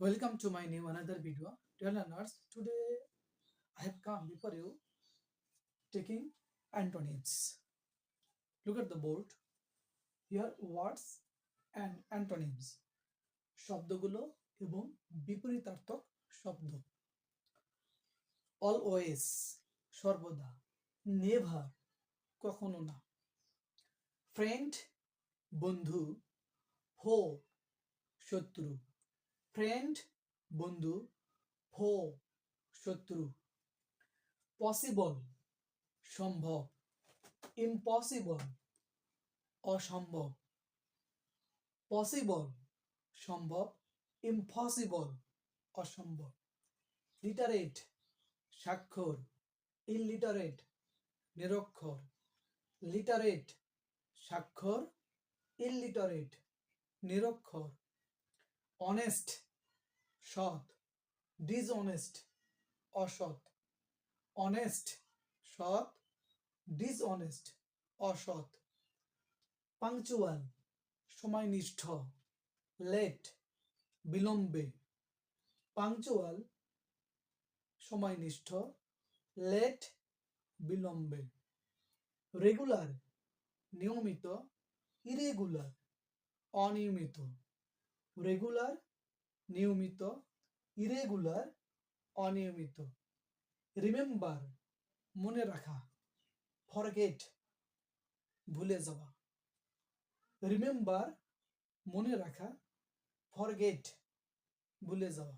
Welcome to my new another video. Dear learners, today I have come before you taking antonyms. Look at the board. Here words and antonyms. শব্দগুলো এবং বিপরীতার্থক শব্দ always সর্বদা never কখনো না friend বন্ধু ফো শত্রু ফ্রেন্ড বন্ধু ফো শত্রু। পসিবল সম্ভব। ইম্পসিবল অসম্ভব। পসিবল সম্ভব। ইম্পসিবল অসম্ভব। লিটারেট স্বাক্ষর। ইলিটারেট নিরক্ষর। লিটারেট স্বাক্ষর। ইলিটারেট নিরক্ষর। অনেস্ট সৎ ডিসঅনেস্ট অসৎ। অনেস্ট সৎ ডিসঅনেস্ট অসৎ। পাংচুয়াল সময়নিষ্ঠ লেট বিলম্বে। পাংচুয়াল সময়নিষ্ঠ লেট বিলম্বে। রেগুলার নিয়মিত ইরেগুলার অনিয়মিত। রেগুলার নিয়মিত ইরেগুলার অনিয়মিত। রিমেম্বার মনে রাখা ফরগেট ভুলে যাওয়া। রিমেম্বার মনে রাখা ফরগেট ভুলে যাওয়া।